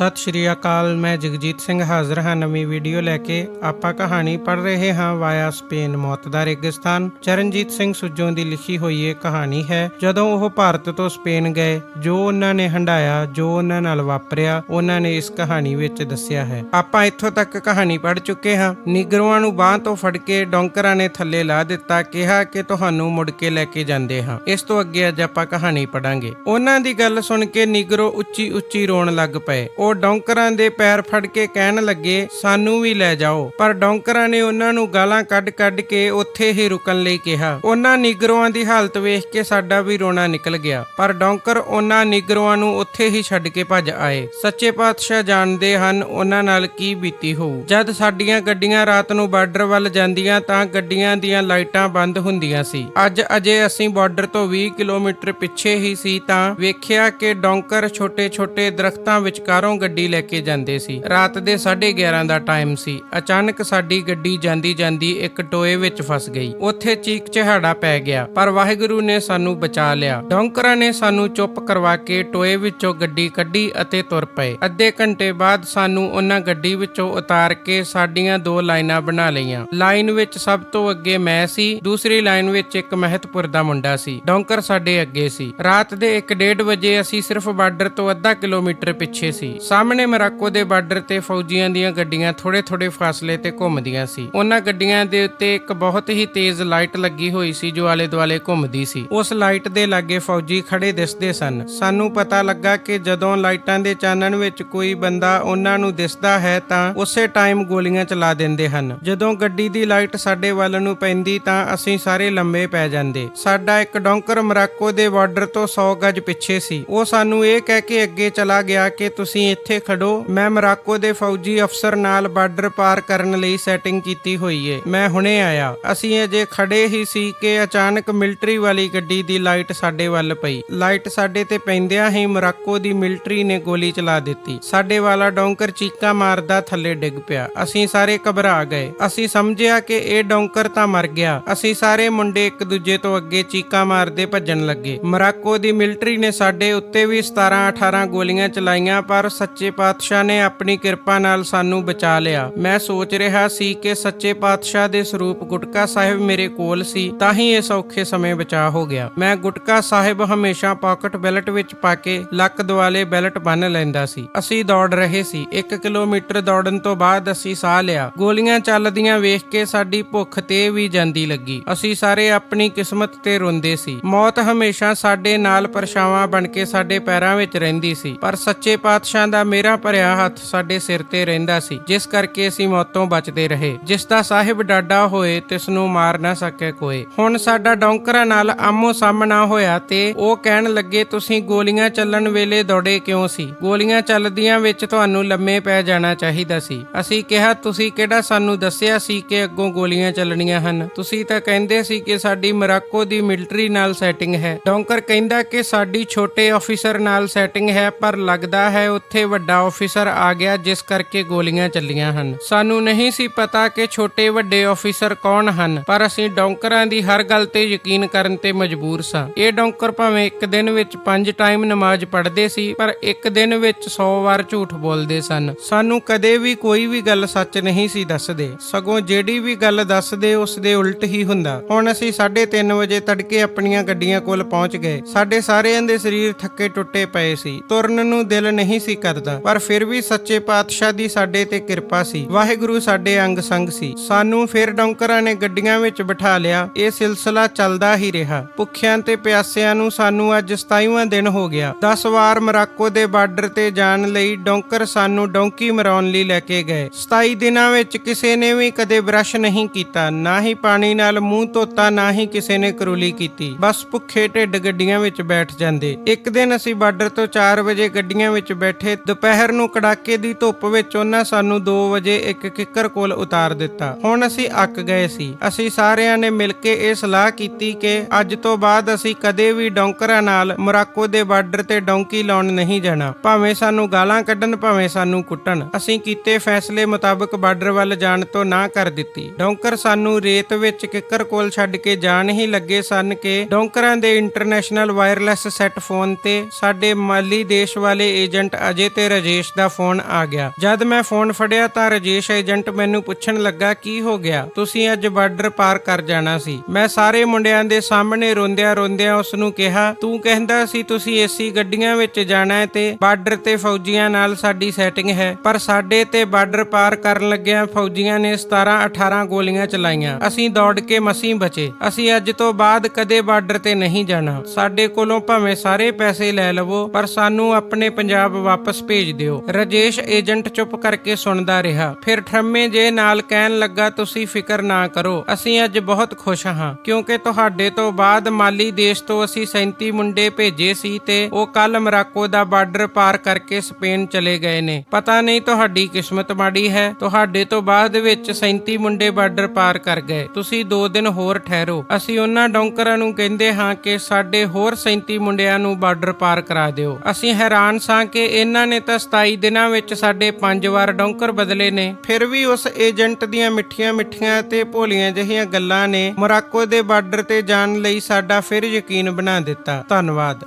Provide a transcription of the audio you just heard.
ਸਤਿ ਸ਼੍ਰੀ ਅਕਾਲ, ਮੈਂ ਜਗਜੀਤ ਸਿੰਘ ਹਾਜ਼ਰ ਹਾਂ। ਨਵੀਂ ਵੀਡੀਓ ਲੈ ਕੇ ਆਪਾਂ ਕਹਾਣੀ ਪੜ੍ਹ ਰਹੇ ਹਾਂ ਵਾਇਆ ਸਪੇਨ ਮੌਤ ਦਾ ਰੇਗਿਸਤਾਨ। ਚਰਨਜੀਤ ਸਿੰਘ ਸੁੱਜੋਂ ਦੀ ਲਿਖੀ ਹੋਈ ਇਹ ਕਹਾਣੀ ਹੈ, ਜਦੋਂ ਉਹ ਭਾਰਤ ਤੋਂ ਸਪੇਨ ਗਏ, ਜੋ ਉਹਨਾਂ ਨੇ ਹੰਡਾਇਆ ਜੋ ਉਹਨਾਂ ਨਾਲ ਵਾਪਰਿਆ, ਉਹਨਾਂ ਨੇ ਇਸ ਕਹਾਣੀ ਵਿੱਚ ਦੱਸਿਆ ਹੈ। ਆਪਾਂ ਇੱਥੋਂ ਤੱਕ ਕਹਾਣੀ ਪੜ੍ਹ ਚੁੱਕੇ ਹਾਂ। ਨਿਗਰੋਆਂ ਨੂੰ ਬਾਹ ਤੋਂ ਫੜ ਕੇ ਡੌਂਕਰਾਂ ਨੇ ਥੱਲੇ ਲਾ ਦਿੱਤਾ, ਕਿਹਾ ਕਿ ਤੁਹਾਨੂੰ ਮੁੜ ਕੇ ਲੈ ਕੇ ਜਾਂਦੇ ਹਾਂ। ਇਸ ਤੋਂ ਅੱਗੇ ਅੱਜ ਆਪਾਂ ਕਹਾਣੀ ਪੜਾਂਗੇ ਉਹਨਾਂ ਦੀ ਗੱਲ ਸੁਣ ਕੇ ਨਿਗਰੋ ਉੱਚੀ ਉੱਚੀ ਰੋਣ ਲੱਗ ਪਏ। ਉਹ ਡੌਂਕਰਾਂ ਦੇ ਪੈਰ ਫੜ ਕੇ ਕਹਿਣ ਲੱਗੇ, ਸਾਨੂੰ ਵੀ ਲੈ ਜਾਓ। ਪਰ ਡੌਂਕਰਾਂ ਨੇ ਉਹਨਾਂ ਨੂੰ ਗਾਲਾਂ ਕੱਢ-ਕੱਢ ਕੇ ਉੱਥੇ ਹੀ ਰੁਕਣ ਲਈ ਕਿਹਾ। ਉਹਨਾਂ ਨਿਗਰੋਆਂ ਦੀ ਹਾਲਤ ਵੇਖ ਕੇ ਸਾਡਾ ਵੀ ਰੋਣਾ ਨਿਕਲ ਗਿਆ। ਪਰ ਡੌਂਕਰ ਉਹਨਾਂ ਨਿਗਰੋਆਂ ਨੂੰ ਉੱਥੇ ਹੀ ਛੱਡ ਕੇ ਭੱਜ ਆਏ। ਸੱਚੇ ਪਾਤਸ਼ਾਹ ਜਾਣਦੇ ਹਨ ਉਹਨਾਂ ਨਾਲ ਕੀ ਬੀਤੀ ਹੋਊ। ਜਦ ਸਾਡੀਆਂ ਗੱਡੀਆਂ ਰਾਤ ਨੂੰ ਬਾਰਡਰ ਵੱਲ ਜਾਂਦੀਆਂ ਤਾਂ ਗੱਡੀਆਂ ਦੀਆਂ ਲਾਈਟਾਂ ਬੰਦ ਹੁੰਦੀਆਂ ਸੀ। ਅੱਜ ਅਜੇ ਅਸੀਂ ਬਾਰਡਰ ਤੋਂ 20 ਕਿਲੋਮੀਟਰ ਪਿੱਛੇ ਹੀ ਸੀ ਤਾਂ ਵੇਖਿਆ ਕਿ ਡੌਂਕਰ ਛੋਟੇ-ਛੋਟੇ ਦਰਖਤਾਂ ਵਿਚਕਾਰੋਂ ਗੱਡੀ ਲੈ ਕੇ ਜਾਂਦੇ ਸੀ। ਰਾਤ ਦੇ 11:30 ਦਾ ਟਾਈਮ ਸੀ। ਅਚਾਨਕ ਸਾਡੀ ਗੱਡੀ ਜਾਂਦੀ ਜਾਂਦੀ ਇੱਕ ਟੋਏ ਵਿੱਚ ਫਸ ਗਈ। ਉੱਥੇ ਚੀਕ ਚਿਹਾੜਾ ਪੈ ਗਿਆ। ਪਰ ਵਾਹਿਗੁਰੂ ਨੇ ਸਾਨੂੰ ਬਚਾ ਲਿਆ। ਡੌਂਕਰਾਂ ਨੇ ਸਾਨੂੰ ਚੁੱਪ ਕਰਵਾ ਕੇ ਟੋਏ ਵਿੱਚੋਂ ਗੱਡੀ ਕੱਢੀ ਅਤੇ ਤੁਰ ਪਏ। ਅੱਧੇ ਘੰਟੇ ਬਾਅਦ ਸਾਨੂੰ ਉਹਨਾਂ ਗੱਡੀ ਵਿੱਚੋਂ ਉਤਾਰ ਕੇ ਸਾਡੀਆਂ ਦੋ ਲਾਈਨਾਂ ਬਣਾ ਲਈਆਂ। ਲਾਈਨ ਵਿੱਚ ਸਭ ਤੋਂ ਅੱਗੇ ਮੈਂ ਸੀ। ਦੂਸਰੀ ਲਾਈਨ ਵਿੱਚ ਇੱਕ ਮਹਿਤਪੁਰ ਦਾ ਮੁੰਡਾ ਸੀ। ਡੌਂਕਰ ਸਾਡੇ ਅੱਗੇ ਸੀ। ਰਾਤ ਦੇ 1:30 ਵਜੇ ਅਸੀਂ ਸਿਰਫ ਬਾਰਡਰ ਤੋਂ ਅੱਧਾ ਕਿਲੋਮੀਟਰ ਪਿੱਛੇ ਸੀ। ਸਾਹਮਣੇ ਮਰਾਕੋ ਦੇ ਬਾਰਡਰ ਤੇ ਫੌਜੀਆਂ ਦੀਆਂ ਗੱਡੀਆਂ ਥੋੜੇ-ਥੋੜੇ ਫਾਸਲੇ ਤੇ ਘੁੰਮਦੀਆਂ ਸੀ। ਉਹਨਾਂ ਗੱਡੀਆਂ ਦੇ ਉੱਤੇ ਇੱਕ ਬਹੁਤ ਹੀ ਤੇਜ਼ ਲਾਈਟ ਲੱਗੀ ਹੋਈ ਸੀ ਜੋ ਆਲੇ-ਦੁਆਲੇ ਘੁੰਮਦੀ ਸੀ। ਉਸ ਲਾਈਟ ਦੇ ਲਾਗੇ ਫੌਜੀ ਖੜੇ ਦਿਸਦੇ ਸਨ। ਸਾਨੂੰ ਪਤਾ ਲੱਗਾ ਕਿ ਜਦੋਂ ਲਾਈਟਾਂ ਦੇ ਚਾਨਣ ਵਿੱਚ ਕੋਈ ਬੰਦਾ ਉਹਨਾਂ ਨੂੰ ਦਿਸਦਾ ਹੈ ਤਾਂ ਉਸੇ ਟਾਈਮ ਗੋਲੀਆਂ ਚਲਾ ਦਿੰਦੇ ਹਨ। ਜਦੋਂ ਗੱਡੀ ਦੀ ਲਾਈਟ ਸਾਡੇ ਵੱਲ ਨੂੰ ਪੈਂਦੀ ਤਾਂ ਅਸੀਂ ਸਾਰੇ ਲੰਮੇ ਪੈ ਜਾਂਦੇ। ਸਾਡਾ ਇੱਕ ਡੌਂਕਰ ਮਰਾਕੋ ਦੇ ਬਾਰਡਰ ਤੋਂ 100 ਗਜ ਪਿੱਛੇ ਸੀ। ਉਹ ਸਾਨੂੰ ਇਹ ਕਹਿ ਕੇ ਅੱਗੇ ਚਲਾ ਗਿਆ ਕਿ ਤੁਸੀਂ ਇੱਥੇ ਖੜੋ। ਮੈਂ ਮਰਾਕੋ ਦੇ ਫੌਜੀ ਅਫਸਰ ਨਾਲ ਬਾਰਡਰ ਪਾਰ ਕਰਨ ਲਈ ਸੈਟਿੰਗ ਕੀਤੀ ਹੋਈ ਏ। ਮੈਂ ਹੁਣੇ ਆਇਆ। ਅਸੀਂ ਅਜੇ ਖੜੇ ਹੀ ਸੀ ਕਿ ਅਚਾਨਕ ਮਿਲਟਰੀ ਵਾਲੀ ਗੱਡੀ ਦੀ ਲਾਈਟ ਸਾਡੇ ਵੱਲ ਪਈ। ਲਾਈਟ ਸਾਡੇ ਤੇ ਪੈਂਦਿਆਂ ਹੀ ਮਰਾਕੋ ਦੀ ਮਿਲਟਰੀ ਨੇ ਗੋਲੀ ਚਲਾ ਦਿੱਤੀ। ਸਾਡੇ ਵਾਲਾ ਡੌਂਕਰ ਚੀਕਾ ਮਾਰਦਾ ਥੱਲੇ ਡਿੱਗ ਪਿਆ। ਅਸੀਂ ਸਾਰੇ ਘਬਰਾ ਗਏ। ਅਸੀਂ ਸਮਝਿਆ ਕਿ ਇਹ ਡੌਂਕਰ ਤਾਂ ਮਰ ਗਿਆ। ਅਸੀਂ ਸਾਰੇ ਮੁੰਡੇ ਇੱਕ ਦੂਜੇ ਤੋਂ ਅੱਗੇ ਚੀਕਾ ਮਾਰਦੇ ਭੱਜਣ ਲੱਗੇ। ਮਰਾਕੋ ਦੀ ਮਿਲਟਰੀ ਨੇ ਸਾਡੇ ਉੱਤੇ ਵੀ 17 18 ਗੋਲੀਆਂ ਚਲਾਈਆਂ, ਪਰ ਸੱਚੇ ਪਾਤਸ਼ਾਹ ਨੇ ਆਪਣੀ ਕਿਰਪਾ ਨਾਲ ਸਾਨੂੰ ਬਚਾ ਲਿਆ। ਮੈਂ ਸੋਚ ਰਿਹਾ ਸੀ ਕਿ ਸੱਚੇ ਪਾਤਸ਼ਾਹ ਦੇ ਸਰੂਪ ਗੁਟਕਾ ਸਾਹਿਬ ਮੇਰੇ ਕੋਲ ਸੀ, ਤਾਂ ਹੀ ਇਸ ਔਖੇ ਸਮੇਂ ਬਚਾ ਹੋ ਗਿਆ। ਮੈਂ ਗੁਟਕਾ ਸਾਹਿਬ ਹਮੇਸ਼ਾ ਪਾਕਟ ਬੈਲਟ ਵਿੱਚ ਪਾ ਕੇ ਲੱਕ ਦੁਆਲੇ ਬੈਲਟ ਬੰਨ ਲੈਂਦਾ ਸੀ। ਅਸੀਂ ਦੌੜ ਰਹੇ ਸੀ। 1 ਕਿਲੋਮੀਟਰ ਦੌੜਨ ਤੋਂ ਬਾਅਦ ਅਸੀਂ ਸਾਹ ਲਿਆ। ਗੋਲੀਆਂ ਚੱਲਦੀਆਂ ਵੇਖ ਕੇ ਸਾਡੀ ਭੁੱਖ ਤੇ ਵੀ ਜਾਂਦੀ ਲੱਗੀ। ਅਸੀਂ ਸਾਰੇ ਆਪਣੀ ਕਿਸਮਤ ਤੇ ਰੋਂਦੇ ਸੀ। ਮੌਤ ਹਮੇਸ਼ਾ ਸਾਡੇ ਨਾਲ ਪਰਛਾਵਾਂ ਬਣ ਕੇ ਸਾਡੇ ਪੈਰਾਂ ਵਿੱਚ ਰਹਿੰਦੀ ਸੀ। ਪਰ ਸੱਚੇ ਪਾਤਸ਼ਾਹ ਦਾ ਮੇਰਾ ਭਰਿਆ ਹੱਥ ਸਾਡੇ ਸਿਰ ਤੇ ਰਹਿੰਦਾ ਸੀ। ਜਿਸ ਕਰਕੇ ਅਸੀਂ ਮੌਤੋਂ ਬਚਦੇ ਰਹੇ। ਜਿਸ ਦਾ ਸਾਹਿਬ ਡਾਡਾ ਹੋਏ, ਤਿਸ ਨੂੰ ਮਾਰ ਨਾ ਸਕੇ ਕੋਈ। ਹੁਣ ਸਾਡਾ ਡੌਂਕਰਾਂ ਨਾਲ ਆਮੋ ਸਾਹਮਣਾ ਹੋਇਆ ਤੇ ਉਹ ਕਹਿਣ ਲੱਗੇ, ਤੁਸੀਂ ਗੋਲੀਆਂ ਚੱਲਣ ਵੇਲੇ ਦੌੜੇ ਕਿਉਂ ਸੀ? ਗੋਲੀਆਂ ਚੱਲਦੀਆਂ ਵਿੱਚ ਤੁਹਾਨੂੰ ਲੰਮੇ ਪੈ ਜਾਣਾ ਚਾਹੀਦਾ ਸੀ। ਅਸੀਂ ਕਿਹਾ, ਤੁਸੀਂ ਕਿਹੜਾ ਸਾਨੂੰ ਦੱਸਿਆ ਸੀ ਕਿ ਅੱਗੋਂ ਗੋਲੀਆਂ ਚੱਲਣੀਆਂ ਹਨ? ਤੁਸੀਂ ਤਾਂ ਕਹਿੰਦੇ ਸੀ ਕਿ ਸਾਡੀ ਮਰਾਕੋ ਦੀ ਮਿਲਟਰੀ ਨਾਲ ਸੈਟਿੰਗ ਹੈ। ਡੌਂਕਰ ਕਹਿੰਦਾ ਕਿ ਸਾਡੀ ਛੋਟੇ ਅਫੀਸਰ ਨਾਲ ਸੈਟਿੰਗ ਹੈ, ਪਰ ਲੱਗਦਾ ਹੈ ਉੱਥੇ ਵੱਡਾ ਅਫੀਸਰ ਆ ਗਿਆ ਜਿਸ ਕਰਕੇ ਗੋਲੀਆਂ ਚੱਲੀਆਂ ਹਨ। ਸਾਨੂੰ ਨਹੀਂ ਸੀ ਪਤਾ ਕਿ ਛੋਟੇ ਵੱਡੇ ਅਫੀਸਰ ਕੌਣ ਹਨ, ਪਰ ਅਸੀਂ ਡੌਂਕਰਾਂ ਦੀ ਹਰ ਗੱਲ ਤੇ ਯਕੀਨ ਕਰਨ ਤੇ ਮਜਬੂਰ ਸਾਂ। ਇਹ ਡੌਂਕਰ ਭਾਵੇਂ ਇੱਕ ਦਿਨ ਵਿੱਚ ਪੰਜ ਟਾਈਮ ਨਮਾਜ਼ ਪੜ੍ਹਦੇ ਸੀ, ਪਰ ਇੱਕ ਦਿਨ ਵਿੱਚ 100 ਵਾਰ ਝੂਠ ਬੋਲਦੇ ਸਨ। ਸਾਨੂੰ ਕਦੇ ਵੀ ਕੋਈ ਵੀ ਗੱਲ ਸੱਚ ਨਹੀਂ ਸੀ ਦੱਸਦੇ। ਸਗੋਂ ਜਿਹੜੀ ਵੀ ਗੱਲ ਦੱਸਦੇ ਉਸ ਦੇ ਉਲਟ ਹੀ ਹੁੰਦਾ। ਹੁਣ ਅਸੀਂ 3:30 ਵਜੇ ਤੜਕੇ ਆਪਣੀਆਂ ਗੱਡੀਆਂ ਕੋਲ ਪਹੁੰਚ ਗਏ। ਸਾਡੇ ਸਾਰਿਆਂ ਦੇ ਸਰੀਰ ਥੱਕੇ ਟੁੱਟੇ ਪਏ ਸੀ। ਤੁਰਨ ਨੂੰ ਦਿਲ ਨਹੀਂ ਸੀ ਕਰਦਾ ਪਰ ਫਿਰ ਵੀ ਸੱਚੇ ਪਾਤਸ਼ਾਹ ਦੀ ਸਾਡੇ ਤੇ ਕਿਰਪਾ ਸੀ। ਵਾਹਿਗੁਰੂ ਸਾਡੇ ਅੰਗ ਸੰਗ ਸੀ। ਸਾਨੂੰ ਫਿਰ ਡੌਂਕਰਾਂ ਨੇ ਗੱਡੀਆਂ ਵਿੱਚ ਬਿਠਾ ਲਿਆ। ਇਹ ਸਿਲਸਿਲਾ ਚੱਲਦਾ ਹੀ ਰਿਹਾ। ਭੁੱਖਿਆਂ ਤੇ ਪਿਆਸਿਆਂ ਨੂੰ ਸਾਨੂੰ ਅੱਜ 27ਵਾਂ ਦਿਨ ਹੋ ਗਿਆ। 10 ਵਾਰ ਮਰਾਕੋ ਦੇ ਬਾਰਡਰ ਤੇ ਜਾਣ ਲਈ ਡੌਂਕਰ ਸਾਨੂੰ ਡੌਂਕੀ ਮਰਾਉਣ ਲਈ ਲੈ ਕੇ ਗਏ। 27 ਦਿਨਾਂ ਵਿੱਚ ਕਿਸੇ ਨੇ ਵੀ ਕਦੇ ਬ੍ਰਸ਼ ਨਹੀਂ ਕੀਤਾ। ਨਾ ਹੀ ਪਾਣੀ ਨਾਲ ਮੂੰਹ ਧੋਤਾ, ਨਾ ਹੀ ਕਿਸੇ ਨੇ ਕਰੂਲੀ ਕੀਤੀ। ਬਸ ਭੁੱਖੇ ਢਿੱਡ ਗੱਡੀਆਂ ਵਿੱਚ ਬੈਠ ਜਾਂਦੇ। ਇੱਕ ਦਿਨ ਅਸੀਂ ਬਾਰਡਰ ਤੋਂ 4 ਵਜੇ ਗੱਡੀਆਂ ਵਿੱਚ ਬੈਠੇ ਦੁਪਹਿਰ ਨੂੰ ਕੜਾਕੇ ਦੀ ਧੁੱਪ ਵਿੱਚ ਉਹਨਾਂ ਸਾਨੂੰ 2 ਵਜੇ ਇੱਕ ਕਿੱਕਰ ਕੋਲ ਉਤਾਰ ਦਿੱਤਾ। ਹੁਣ ਅਸੀਂ ਅੱਕ ਗਏ ਸੀ। ਅਸੀਂ ਸਾਰਿਆਂ ਨੇ ਮਿਲ ਕੇ ਇਹ ਸਲਾਹ ਕੀਤੀ ਕਿ ਅੱਜ ਤੋਂ ਬਾਅਦ ਅਸੀਂ ਕਦੇ ਵੀ ਡੌਂਕਰਾਂ ਨਾਲ ਮੋਰਾਕੋ ਦੇ ਬਾਰਡਰ ਤੇ ਡੌਂਕੀ ਲਾਉਣ ਨਹੀਂ ਜਾਣਾ। ਭਾਵੇਂ ਸਾਨੂੰ ਗਾਲਾਂ ਕੱਢਣ, ਭਾਵੇਂ ਸਾਨੂੰ ਕੁੱਟਣ। ਅਸੀਂ ਕੀਤੇ ਫੈਸਲੇ ਮੁਤਾਬਕ ਬਾਰਡਰ ਵੱਲ ਜਾਣ ਤੋਂ ਨਾ ਕਰ ਦਿੱਤੀ। ਡੌਂਕਰ ਸਾਨੂੰ ਰੇਤ ਵਿੱਚ ਕਿੱਕਰ ਕੋਲ ਛੱਡ ਕੇ ਜਾਣ ਹੀ ਲੱਗੇ ਸਨ ਕਿ ਡੌਂਕਰਾਂ ਦੇ ਇੰਟਰਨੈਸ਼ਨਲ ਵਾਇਰਲੈਸ ਸੈੱਟ ਫੋਨ ਤੇ ਸਾਡੇ ਮਾਲੀ ਦੇਸ਼ ਵਾਲੇ ਏਜੰਟ ਅਜੇ ਤੇ ਰਜੇਸ਼ ਦਾ ਫੋਨ ਆ ਗਿਆ। ਜਦ ਮੈਂ ਫੋਨ ਫੜਿਆ ਤਾਂ ਰਜੇਸ਼ ਏਜੰਟ ਮੈਨੂੰ ਪੁੱਛਣ ਲੱਗਾ, ਕੀ ਹੋ ਗਿਆ? ਤੁਸੀਂ ਅੱਜ ਬਾਰਡਰ ਪਾਰ ਕਰ ਜਾਣਾ ਸੀ। ਮੈਂ ਸਾਰੇ ਮੁੰਡਿਆਂ ਦੇ ਸਾਹਮਣੇ ਰੋਂਦਿਆਂ ਰੋਂਦਿਆਂ ਉਸ ਨੂੰ ਕਿਹਾ, ਤੂੰ ਕਹਿੰਦਾ ਸੀ ਤੁਸੀਂ ਏਸੀ ਗੱਡੀਆਂ ਵਿੱਚ ਜਾਣਾ ਹੈ ਤੇ ਬਾਰਡਰ ਤੇ ਫੌਜੀਆਂ ਨਾਲ ਸਾਡੀ ਸੈਟਿੰਗ ਹੈ, ਪਰ ਸਾਡੇ ਤੇ ਬਾਰਡਰ ਪਾਰ ਕਰਨ ਲੱਗਿਆਂ ਫੌਜੀਆਂ ਨੇ 17 18 ਗੋਲੀਆਂ ਚਲਾਈਆਂ। ਅਸੀਂ ਦੌੜ ਕੇ ਮਸੀਂ ਬਚੇ। ਅਸੀਂ ਅੱਜ ਤੋਂ ਬਾਅਦ ਕਦੇ ਬਾਰਡਰ ਤੇ ਨਹੀਂ ਜਾਣਾ। ਸਾਡੇ ਕੋਲੋਂ ਭਾਵੇਂ ਸਾਰੇ ਪੈਸੇ ਲੈ ਲਵੋ, ਪਰ ਸਾਨੂੰ ਆਪਣੇ ਪੰਜਾਬ ਵਾਪਸ ਭੇਜ ਦਿਓ। ਰਜੇਸ਼ ਏਜੰਟ ਚੁੱਪ ਕਰਕੇ ਸੁਣਦਾ ਰਿਹਾ। ਫਿਰ ਠਰਮੇ ਜੇ ਨਾਲ ਕਹਿਣ ਲੱਗਾ, ਤੁਸੀਂ ਫਿਕਰ ਨਾ ਕਰੋ, ਅਸੀਂ ਅੱਜ ਬਹੁਤ ਖੁਸ਼ ਹਾਂ, ਕਿਉਂਕਿ ਤੁਹਾਡੇ ਤੋਂ ਬਾਅਦ ਮਾਲੀ ਦੇਸ਼ ਤੋਂ ਅਸੀਂ 37 ਮੁੰਡੇ ਭੇਜੇ ਸੀ ਤੇ ਉਹ ਕੱਲ ਮਰਾਕੋ ਦਾ ਬਾਰਡਰ ਪਾਰ ਕਰਕੇ ਸਪੇਨ ਚਲੇ ਗਏ ਨੇ। ਪਤਾ ਨਹੀਂ ਤੁਹਾਡੀ ਕਿਸਮਤ ਮਾੜੀ ਹੈ। ਤੁਹਾਡੇ ਤੋਂ ਬਾਅਦ ਵਿੱਚ 37 ਮੁੰਡੇ ਬਾਰਡਰ ਪਾਰ ਕਰ ਗਏ। ਤੁਸੀਂ 2 ਦਿਨ ਹੋਰ ਠਹਿਰੋ। ਅਸੀਂ ਉਹਨਾਂ ਡੌਂਕਰਾਂ ਨੂੰ ਕਹਿੰਦੇ ਹਾਂ ਕਿ ਸਾਡੇ ਹੋਰ 37 ਮੁੰਡਿਆਂ ਨੂੰ ਬਾਰਡਰ ਪਾਰ ਕਰਾ ਦਿਓ। ਅਸੀਂ ਹੈਰਾਨ ਸਾਂ ਕਿ ਇਹਨਾਂ ਨੇ ਤਾਂ 27 ਦਿਨਾਂ ਵਿੱਚ ਸਾਡੇ 5 ਵਾਰ ਡੌਂਕਰ ਬਦਲੇ ਨੇ। ਫਿਰ ਵੀ ਉਸ ਏਜੰਟ ਦੀਆਂ ਮਿੱਠੀਆਂ ਮਿੱਠੀਆਂ ਤੇ ਭੋਲੀਆਂ ਜਿਹੀਆਂ ਗੱਲਾਂ ਨੇ ਮੋਰਾਕੋ ਦੇ ਬਾਰਡਰ ਤੇ ਜਾਣ ਲਈ ਸਾਡਾ ਫਿਰ ਯਕੀਨ ਬਣਾ ਦਿੱਤਾ। ਧੰਨਵਾਦ।